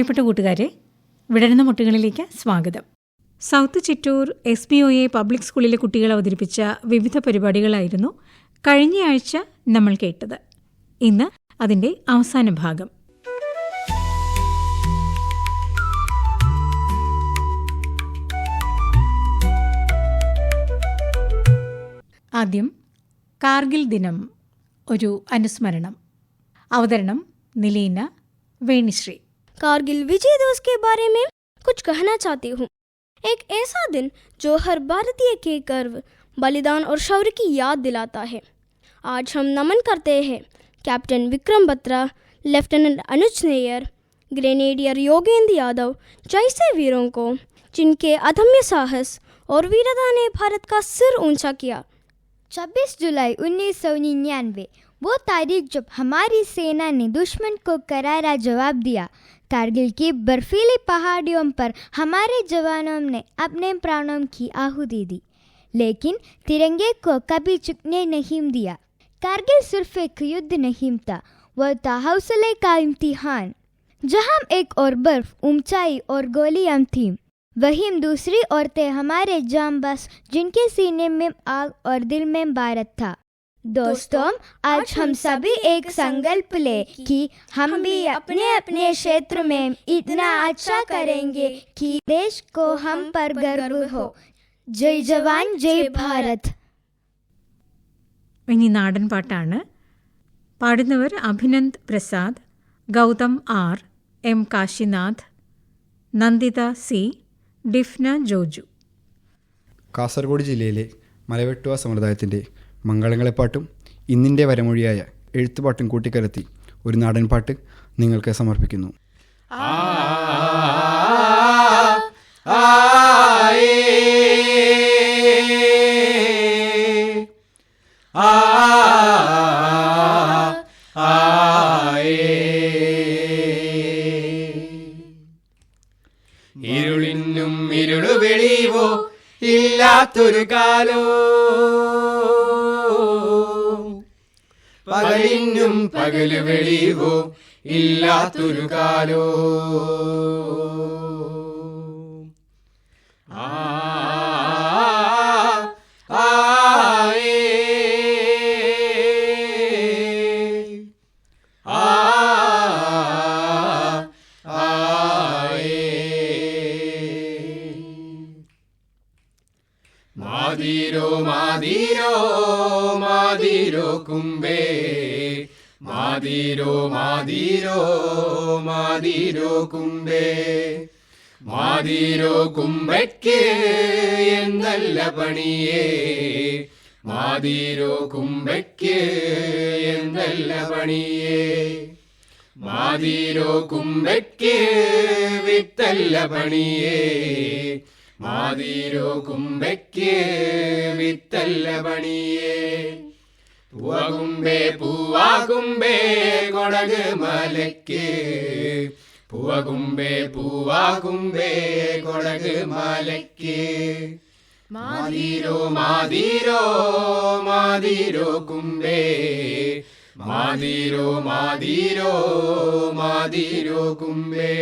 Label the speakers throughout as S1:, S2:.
S1: പ്രിയപ്പെട്ട കൂട്ടുകാരെ വിടരുന്ന മുട്ടുകളിലേക്ക് സ്വാഗതം. South Chittoor S B O A public സ്കൂളിലെ കുട്ടികൾ അവതരിപ്പിച്ച വിവിധ പരിപാടികളായിരുന്നു കഴിഞ്ഞയാഴ്ച നമ്മൾ കേട്ടത്. ഇന്ന് അതിന്റെ അവസാന ഭാഗം. ആദ്യം കാർഗിൽ ദിനം ഒരു അനുസ്മരണം. അവതരണം നിലീന വേണിശ്രീ.
S2: कारगिल विजय दिवस के बारे में कुछ कहना चाहती हूँ। एक ऐसा दिन जो हर भारतीय के गर्व, बलिदान और शौर्य की याद दिलाता है। आज हम नमन करते हैं captain Vikram Batra, lieutenant Anuj Nayyar, grenadier Yogendra Yadav जैसे वीरों को, जिनके अदम्य साहस और वीरता ने भारत का सिर ऊँचा किया।
S3: 26 जुलाई उन्नीस सौ निन्यानवे, वो तारीख जब हमारी सेना ने दुश्मन को करारा जवाब दिया कारगिल की बर्फीली पहाड़ियों पर हमारे जवानों ने अपने प्राणों की आहुति दी। लेकिन तिरंगे को कभी चुकने नहीं दिया। कारगिल सिर्फ़ एक युद्ध नहीं था, वह था हौसले का इम्तिहान, जहाँ एक और बर्फ़, ऊंचाई और गोलियाँ थीं। वहीं दूसरी ओर थे हमारे जामबाज जिनके सीने में आग और दिल में भारत था। दोस्तों आज हम सभी एक संकल्प ले कि हम भी अपने अपने क्षेत्र में इतना अच्छा करेंगे कि देश को हम पर गर्व हो जय जवान जय भारत
S1: ഇനി നാടൻ പാട്ടാണ് പാടുന്നവർ Abhinand Prasad Gautham R M Kashinath Nanditha C Difna Joju
S4: Kasaragod ജില്ലയിലെ മലവെട്ടുവ സമുദായത്തിൻ്റെ മംഗളങ്ങളെപ്പാട്ടും ഇന്നിന്റെ വരമൊഴിയായ എഴുത്തുപാട്ടും കൂട്ടിക്കലർത്തി ഒരു നാടൻ പാട്ട് നിങ്ങൾക്ക് സമർപ്പിക്കുന്നു.
S5: ഇരുളിനും ഇരുളു വെളിവോ ഇല്ലാത്തൊരു കാലോ പകലിനും പകൽ വെളിവോ ഇല്ലാത്തൊരു കാലോ. ആ മാതിരോ മാതിരോ. മാതിരോ കുംഭേ. മാതിരോ മാതിരോ മാതിരോ കുംഭേ. മാതിരോ കുമ്പയ്ക്ക് എന്നല്ല പണിയേ. മാതിരോ കുമ്പയ്ക്ക് എന്നല്ല പണിയേ. മാതിരോ കുമ്പയ്ക്ക് വിത്തല്ല പണിയേ. മാതിരോ കുമ്പയ്ക്ക് വിത്തല്ല പണിയേ. പൂവകുമ്പേ പൂവാകുമ്പേ കൊടക് മലയ്ക്ക്. പൂവകുമ്പേ പൂവാകുമ്പേ കൊടക് മലയ്ക്ക്. മാതിരോ മാതിരോ മാതിരോ കുമ്പേ മാതിരോ മാതിരോ മാതിരോ കുമ്പേ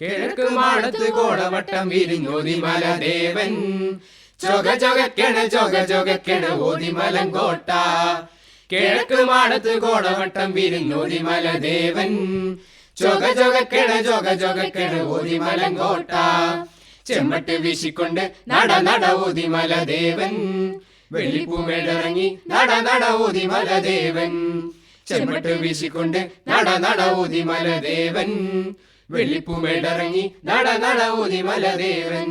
S5: കിഴക്ക് മാടത്ത് കോടവട്ടം വിരിഞ്ഞോതി മലദേവൻ ചൊക ചൊകക്കണ ചൊക ചൊകക്കണ ഓതിമലങ്കോട്ട കിഴക്ക് മാടത്ത് കോടവട്ടം വിരിഞ്ഞോതി ദേവൻ ചൊക ചൊകക്കണ ചൊക ചൊകക്കണ ഓതിമലങ്കോട്ട ചെമ്മട്ട് വീശിക്കൊണ്ട് നട നട ഓതിമല ദേവൻ വെള്ളിപ്പൂമേടിറങ്ങി നട നട ഓതിമല ദേവൻ ചെമ്മട്ട് വീശിക്കൊണ്ട് നട നട ഓതിമല ദേവൻ വെള്ളിപ്പൂമേടിറങ്ങി നട നട ഓതിമല മലദേവൻ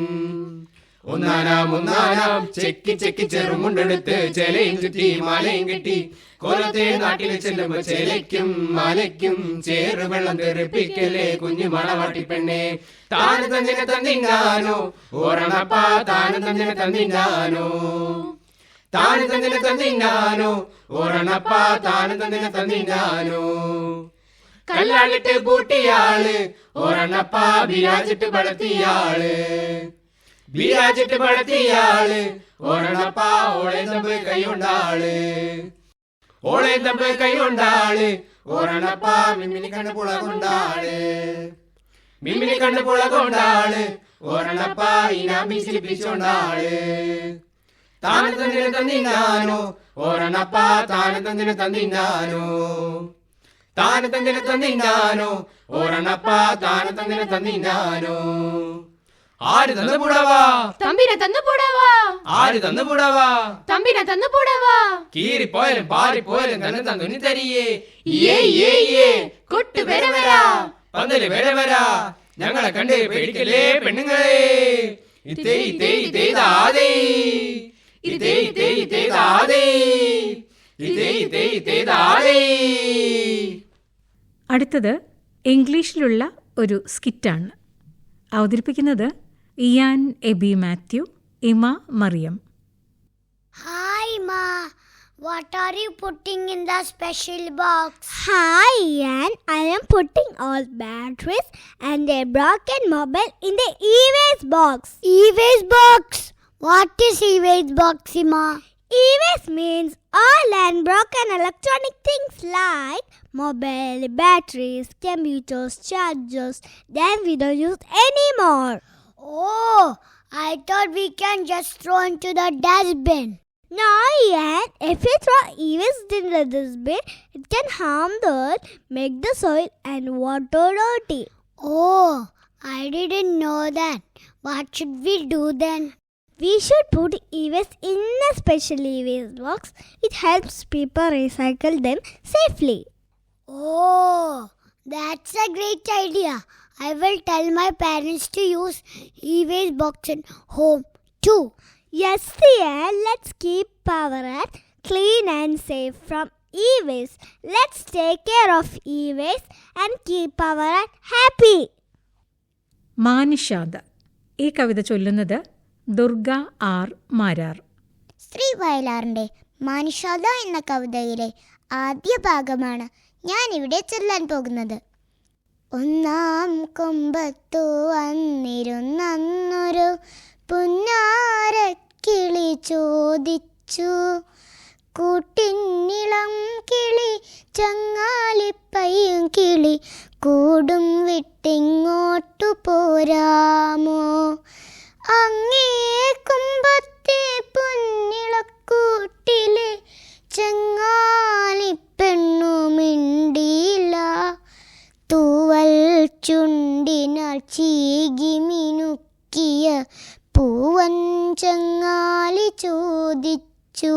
S5: ഒന്നാനാം ഒന്നാനാം. ചെക്കി ചെക്കി ചെറുമുണ്ടെടുത്ത് ചെലയും ചുറ്റി മാലയും കെട്ടി. കോലത്തെ നാട്ടിൽ ചെല്ലുമ്പോ ചേലയ്ക്കും മാലയ്ക്കും ചേറ് വെള്ളം തെറിപ്പിക്കലേ കുഞ്ഞു മണവാട്ടി പെണ്ണെ. താന് തന്നിനെ തന്നിങ്ങാനോ ഓരണപ്പാ താന് തന്നിനെ തന്നിങ്ങാനോ താന് തന്നിനെ തന്നിങ്ങാനോ ഓരണപ്പാ താന് തന്നിനെ തന്നിങ്ങാനോ കല്ലാളിട്ട് പൂട്ടിയാൾ ഓരണപ്പാ വിരാജിട്ട് പടത്തിയാൾ. വിരാജിട്ട് പടത്തിയാൾ. ഓരണപ്പാ ഓളെ തമ്പ് കൈയുണ്ടാൾ ഓളെ തമ്പ് കൈയുണ്ടാൾ ഓരണപ്പ മിമ്മിനി കണ്ണ് പുള കൊണ്ടാൾ. മിമ്മിനി കണ്ണ് പുള കൊണ്ടാൾ. ഓരണപ്പാ ഇനാമി ചിരിപ്പിച്ചോണ്ടാൾ. താന തന്നിന് തന്നിന്നാനോ. ഓരണപ്പാ താന തന്നിന് തന്നിന്നാനോ. താന ഓരണപ്പ താന തന്നിന് തന്നിന്നാനോ. ആര് തന്നു പൂടവാ?
S6: തമ്പിനെ തന്നു പൂടവാ.
S5: ആര് തന്നു പൂടവാ?
S6: തമ്പിനെ തന്നു പൂടവാ.
S5: കീറി പോയാലും പാറി പോയാലും തന്നെ തന്നു തരിയേ ഏ ഏ ഏ
S6: കൊട്ടു വര വരാ.
S5: പന്തൽ വര വരാ. ഞങ്ങളെ കണ്ട് പേടിക്കലേ പെണ്ണുങ്ങളെ? ഇതേ ഇതേ ഇതേ ദാദേ ഇതേ ഇതേ ഇതേ ദാദേ ഇതേ ഇതേ ഇതേ ദാദേ
S1: അടുത്തത് ഇംഗ്ലീഷിലുള്ള ഒരു സ്കിറ്റാണ്. അവതരിപ്പിക്കുന്നത് Ian Eby Mathew Ima Mariam
S7: Hi, Ma. What are you putting in the special box?
S8: Hi, Ian. I am putting all batteries and a broken mobile in the e-waste box.
S7: E-waste box. What is e-waste box, Ma?
S8: E-waste means all and broken electronic things like mobile, batteries, computers, chargers. Then we don't use anymore.
S7: Oh, I thought we can just throw into the dustbin.
S8: No, Ian. If we throw e-waste in the dustbin, it can harm the earth, make the soil and water dirty.
S7: Oh, I didn't know that. What should we do then?
S8: We should put e-waste in a special e-waste box. It helps people recycle them safely.
S7: Oh, that's a great idea. I will tell my parents to use e-waste box in home too.
S8: Yes, dear. Let's keep our earth clean and safe from e-waste. Let's take care of e-waste and keep our earth happy.
S1: Manishada. ഈ കവിത ചൊല്ലുന്നത് Durga R Marar
S7: Shri വയലാറിന്റെ മാനിഷാദ എന്ന കവിതയിലെ ആദ്യ ഭാഗമാണ് ഞാൻ ഇവിടെ ചെല്ലാൻ പോകുന്നത്. ഒന്നാം കൊമ്പത്തു വന്നിരുന്നൊരു പുന്നാരക്കിളി ചോദിച്ചു. കൂട്ടിന്നിളം കിളി ചങ്ങാലിപ്പയ്യും കിളി കൂടും വിട്ടിങ്ങോട്ടു പോരാമോ? അങ്ങേ കുമ്പത്തെ പൊന്നിളക്കൂട്ടിലെ ചെങ്ങാലി പെണ്ണു മിണ്ടിയില്ല തൂവൽ ചുണ്ടിനാൽ ചീകി മിനുക്കിയ പൂവൻ ചങ്ങാലി ചോദിച്ചു.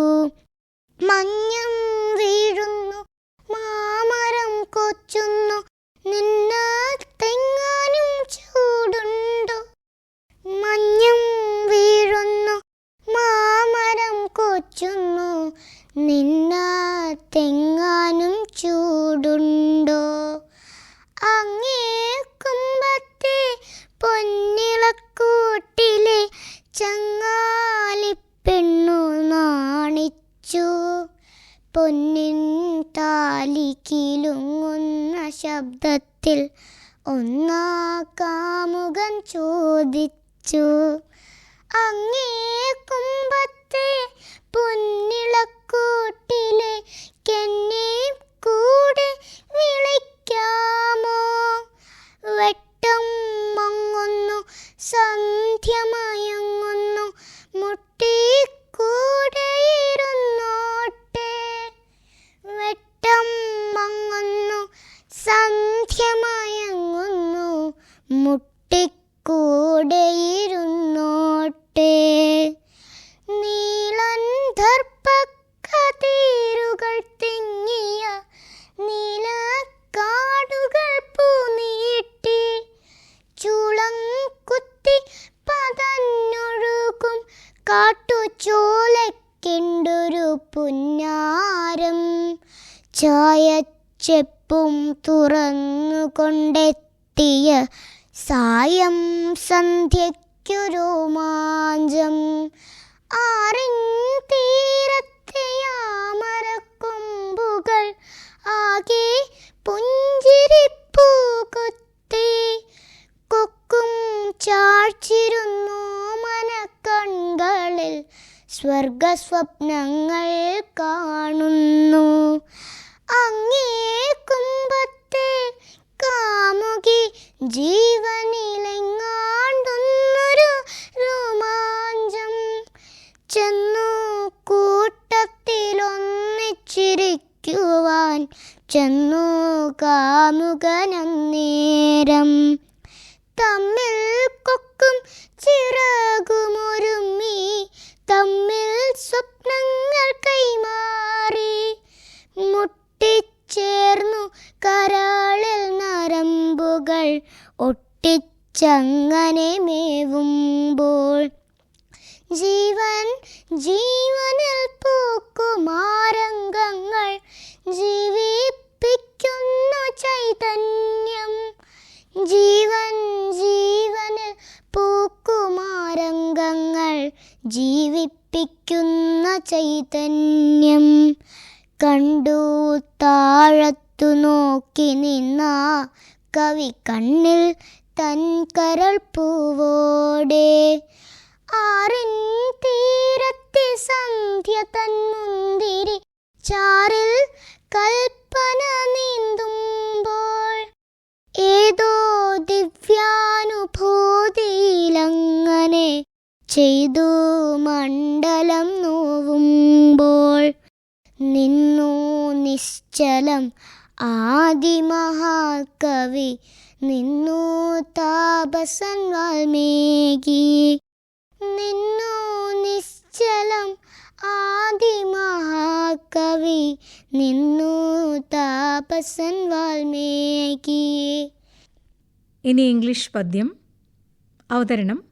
S7: മഞ്ഞം വീഴുന്നു മാമരം കൊച്ചുന്നു നിന്ന തെങ്ങാനും ചൂടുണ്ടോ? മഞ്ഞും 信 തുറന്നുകൊണ്ടെത്തിയ സായം സന്ധ്യയ്ക്കൊരു മാഞ്ചം ആറിൻ തീരത്തെ ആമരക്കൊമ്പുകൾ ആകെ പുഞ്ചിരിപ്പൂ കൊത്തി. കൊക്കും ചാഴ്ചിരുന്നു മനക്കൺകളിൽ സ്വർഗസ്വപ്നങ്ങൾ കാണുന്നു. അങ്ങേ കുമ്പത്തെ കാമുകി ജീവനിലെങ്ങാണ്ടൊന്നൊരു രോമാഞ്ചം. ചെന്നു കൂട്ടത്തിലൊന്നിച്ചിരിക്കുവാൻ ചെന്നു കാമുകനന്നേരം. തമ്മിൽ കൊക്കും ചിറകുമൊരുമി തമ്മിൽ സ്വപ്നങ്ങൾ കൈമാറി. മുട്ടിച്ചേർന്നു കരാളിൽ നരമ്പുകൾ ഒട്ടിച്ചങ്ങനെ മേവുമ്പോൾ. ജീവൻ ജീവനിൽ പൂക്കുമാരംഗങ്ങൾ ജീവിപ്പിക്കുന്നു ചൈതന്യം. ജീവൻ ജീവനിൽ പൂക്കുമാരംഗങ്ങൾ ജീവിപ്പിക്കുന്ന ചൈതന്യം. കണ്ടു താഴത്തു നോക്കി നിന്ന കവി കണ്ണിൽ തൻ കരൾ പൂവോടെ. ആറിൻ തീരത്തെ സന്ധ്യ തൻ മുന്തിരി ചാറിൽ കൽപ്പന നീന്തുമ്പോൾ ഏതോ ദിവ്യാനുഭൂതിയിലങ്ങനെ ചെയ്തു മണ്ഡലം നോവുമ്പോൾ നിന്നു നിശ്ചലം ആദിമഹാകവി. നിന്നു താപസൻ വാൽമീകി നിന്നു നിശ്ചലം ആദിമഹാകവി. നിന്നു താപസൻ വാൽമീകി
S1: ഇനി ഇംഗ്ലീഷ് പദ്യം. അവതരണം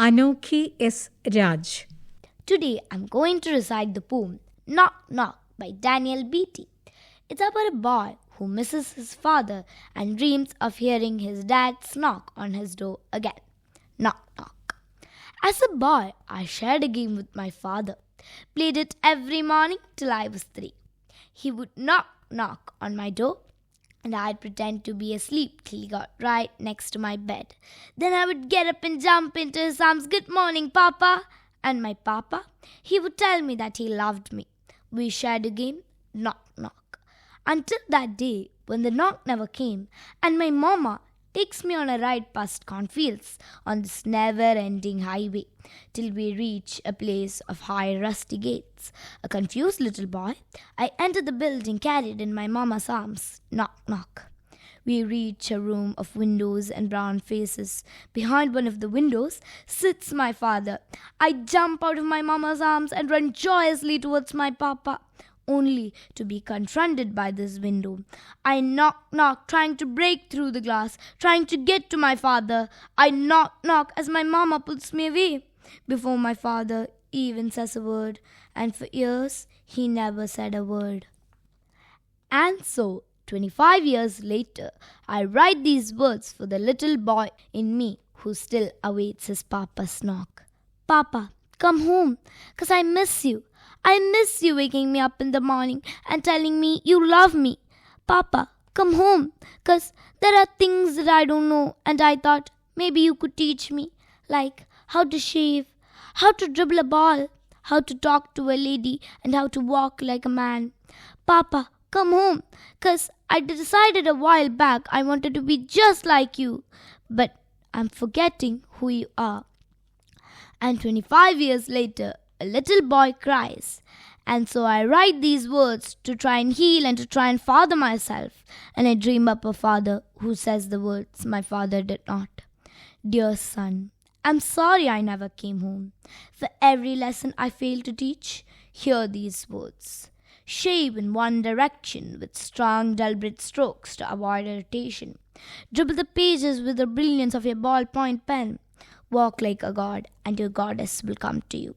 S1: Anokhi S Raj.
S9: Today I I'm going to recite the poem Knock Knock. By Daniel Beatty. It's about a boy who misses his father and dreams of hearing his dad's knock on his door again. Knock Knock. As a boy, I shared a game with my father, played it every morning till I was three. He would knock knock on my door and I'd pretend to be asleep till he got right next to my bed. Then I would get up and jump into his arms, Good morning, Papa. And my papa, he would tell me that he loved me. We shared a game, knock knock. Until that day when the knock never came, and my mama takes me on a ride past cornfields on this never ending highway till we reach a place of high rusty gates. A confused little boy, I enter the building carried in my mama's arms. Knock, knock. We reach a room of windows and brown faces. Behind one of the windows sits my father. I jump out of my mama's arms and run joyously towards my papa, only to be confronted by this window. I knock, knock, trying to break through the glass, trying to get to my father. I knock, knock as my mama pulls me away before my father even says a word, and for years he never said a word. And so, 25 years later, I write these words for the little boy in me who still awaits his papa's knock. Papa, come home, 'cause I miss you. I miss you waking me up in the morning and telling me you love me. Papa, come home, 'cause there are things that I don't know, and I thought maybe you could teach me, like how to shave, how to dribble a ball, how to talk to a lady, and how to walk like a man. Papa, come home, 'cause I decided a while back I wanted to be just like you, but I'm forgetting who you are. And 25 years later, a little boy cries. And so I write these words to try and heal and to try and father myself. And I dream up a father who says the words my father did not. Dear son, I'm sorry I never came home. For every lesson I failed to teach, hear these words. Shave in one direction with strong, deliberate strokes to avoid irritation. Dribble the pages with the brilliance of your ballpoint pen. Walk like a god, and your goddess will come to you.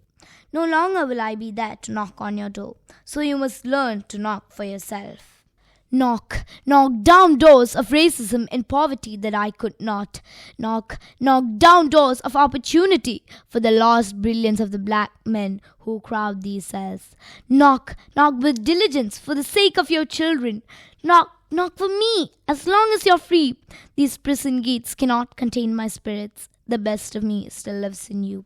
S9: No longer will I be there to knock on your door, so you must learn to knock for yourself. Knock, knock down doors of racism and poverty that I could not. Knock, knock down doors of opportunity for the lost brilliance of the black men who crowd these cells. Knock, knock with diligence for the sake of your children. Knock, knock for me as long as you're free. These prison gates cannot contain my spirits. The best of me still lives in you.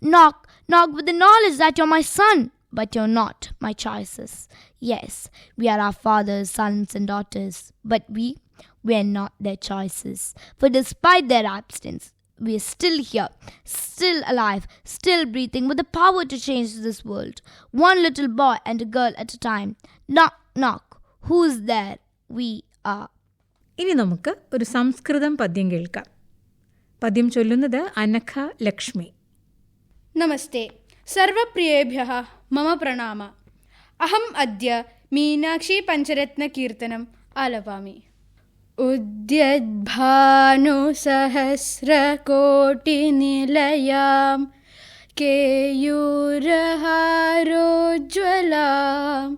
S9: Knock, knock with the knowledge that you're my son, but you're not my choices. Yes, we are our fathers, sons, and daughters, but we, we are not their choices. For despite their absence, we are still here, still alive, still breathing, with the power to change this world. One little boy and a girl at a time. Knock, knock. Who's there? We are.
S1: ഇനി നമുക്ക് ഒരു സംസ്കൃതം പദ്യം കേൾക്കാം പദ്യം ചൊല്ലുന്നത് അനഖ ലക്ഷ്മി
S10: നമസ്തേ सर्वप्रियेभ्यः मम प्रणाम। अहम् अद्य मीनाक्षीपञ्चरत्नकीर्तनम् आलपामि। उद्यद्भानुसहस्रकोटिनिलयां केयूरहारोज्ज्वलां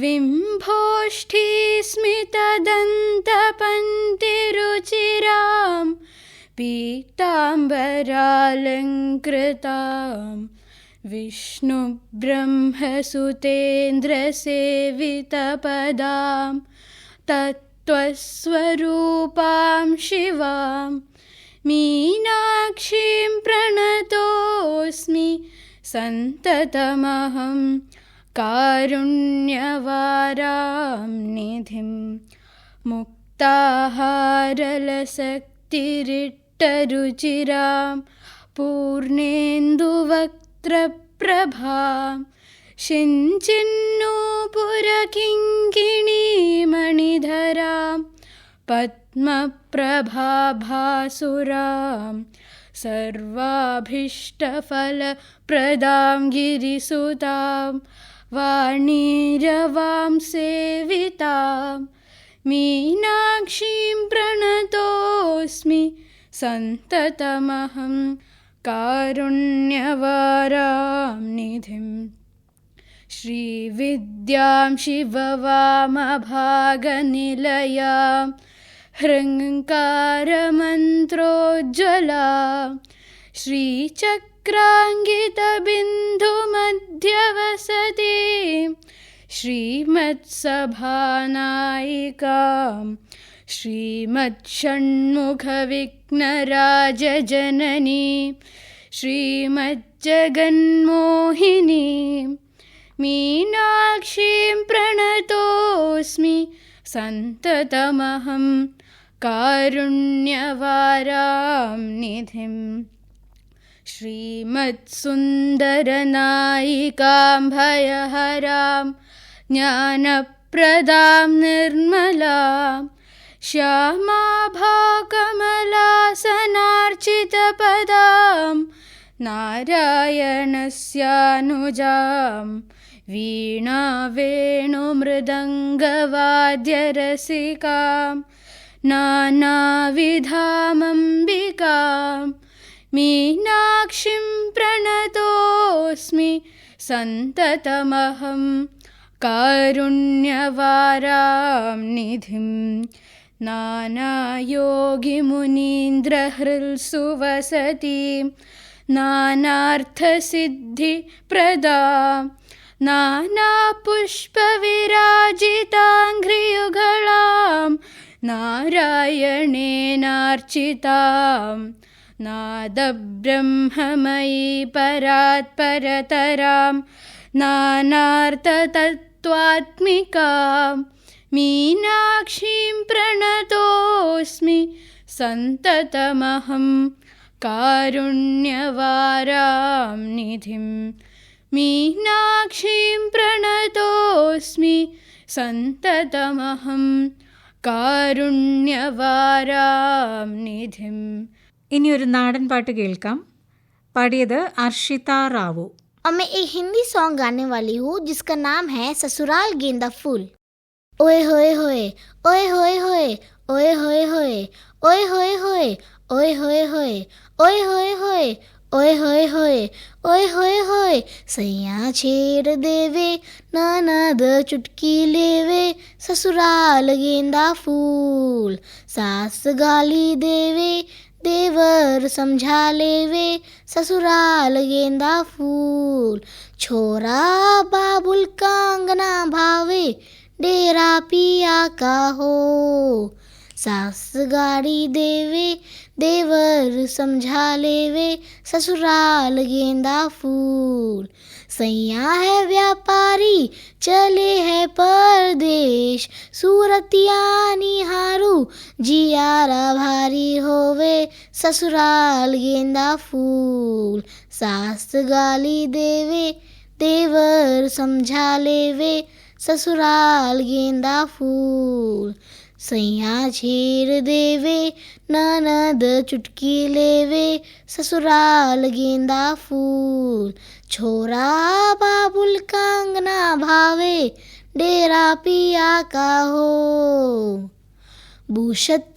S10: विम्भोष्ठीस्मितदन्तपन्तिरुचिरां पीताम्बरालङ्कृतां विष्णुब्रह्मसुतेन्द्रसेवितपदां तत्त्वस्वरूपां शिवां मीनाक्षीं प्रणतोऽस्मि सन्ततमहं कारुण्यवारां निधिं मुक्ताहारलसक्तिरिट्टरुचिरां पूर्णेन्दुवक्त्रप्रभां शिञ्चिन्नूपुरकिङ्किणीमणिधरां। पद्मप्रभाभासुरां सर्वाभीष्टफलप्रदां गिरिसुतां। वाणीरवां सेवितां मीनाक्षीं प्रणतोऽस्मि सन्ततमहं कारुण्यवारां निधिं। श्रीविद्यां शिववामभागनिलयां। हृङ्कारमन्त्रोज्ज्वलां। श्रीचक्राङ्गितबिन्दुमध्यवसतीं। श्रीमत्सभानायिकां श्रीमत्षण्मुखविघ्नराजजननी श्रीमज्जगन्मोहिनीं मीनाक्षीं प्रणतोऽस्मि सन्ततमहं कारुण्यवारां निधिं श्रीमत्सुन्दरनायिकां भयहरां ज्ञानप्रदां निर्मलां श्यामाभाकमलासनार्चितपदां नारायणस्यानुजां वीणावेणुमृदङ्गवाद्यरसिकां नानाविधामम्बिकां मीनाक्षीं प्रणतोऽस्मि सन्ततमहं कारुण्यवारां निधिं नानायोगिमुनीन्द्रहृल्सुवसतीं नानार्थसिद्धिप्रदां नानापुष्पविराजिताङ्घ्रियुगळां नारायणेनार्चितां नादब्रह्ममयी परात्परतरां नानार्थतत्त्वात्मिकां मीनाक्षीं प्रणतोऽस्मि सन्ततमहं कारुण्यवारां निधिं मीनाक्षीं प्रणतोऽस्मि सन्ततमहं കാരുണ്യവാരാം നിധിം
S1: ഇനി ഒരു നാടൻ പാട്ട് കേൾക്കാം പാടിയത് അർഷിത റാവു
S7: और मैं एक हिंदी सॉन्ग गाने वाली हूँ जिसका नाम है ससुराल गेंदा फूल ओ हो सयां छेड़ेवे नान चुटकी leve. Sasural ससुराल गेंेंदा फूल सास गाली देवे देवर समझा लेवे ससुराल गेंदा फूल छोराबुकांगना भावे डेरा पिया का हो। सास गाड़ी देवे, देवर समझा लेवे, ससुराल गेंदा फूल।
S11: सैया है व्यापारी, चले है परदेश। सूरतिया निहारू, जियारा भारी होवे, ससुराल गेंदा फूल। सास गाली देवे, देवर समझा लेवे ससुराल गेंदा फूल, सैया छेर देवे, ननद चुटकी लेवे, ससुराल गेंदा फूल, छोरा बाबुल कांगना भावे, डेरा पिया का हो। बूशत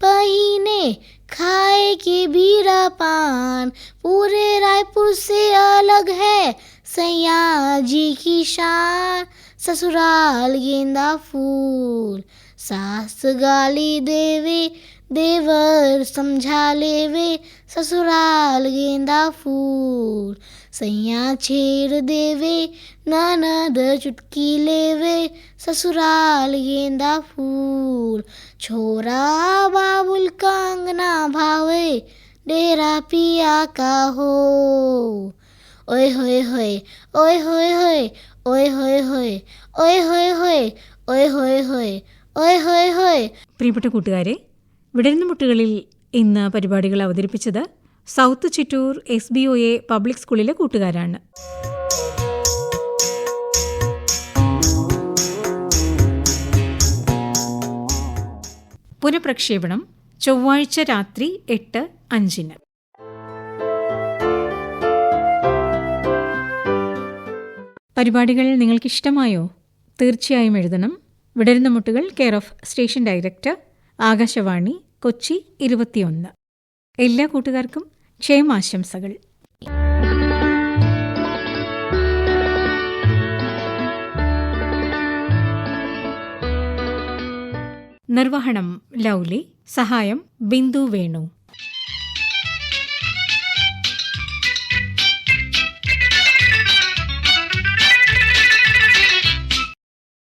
S11: पहिने खाए के बीरा पान, पूरे रायपुर से अलग है सैया जी की शान। ससुराल गेंदा फूल, सास गाली देवे, देवर समझा लेवे, ससुराल गेंदा फूल, सैया छेड़ देवे, ननद चुटकी लेवे, ससुराल गेंदा फूल, छोरा बाबुल कांगना भावे, डेरा पिया का हो। ओए होए होए, ओए होए होए ഓയ് ഹോയ് ഹോയ് ഓയ് ഹോയ് ഹോയ് ഓയ് ഹോയ് ഹോയ് ഓയ് ഹോയ് ഹോയ്.
S1: പ്രിയപ്പെട്ട കൂട്ടുകാരെ വിടരുന്ന മുട്ടുകളിൽ ഇന്ന് പരിപാടികൾ അവതരിപ്പിച്ചത് south Chittoor S B O A public സ്കൂളിലെ കൂട്ടുകാരാണ്. പുനഃപ്രക്ഷേപണം ചൊവ്വാഴ്ച രാത്രി എട്ട് അഞ്ചിന്. പരിപാടികൾ നിങ്ങൾക്കിഷ്ടമായോ? തീർച്ചയായും എഴുതണം. വിടരുന്ന മുട്ടുകൾ care of station director Akashvani Kochi ഇരുപത്തിയൊന്ന്. എല്ലാ കൂട്ടുകാർക്കും ക്ഷേമാശംസകൾ. നിർവഹണം ലൗലി. സഹായം ബിന്ദു വേണു.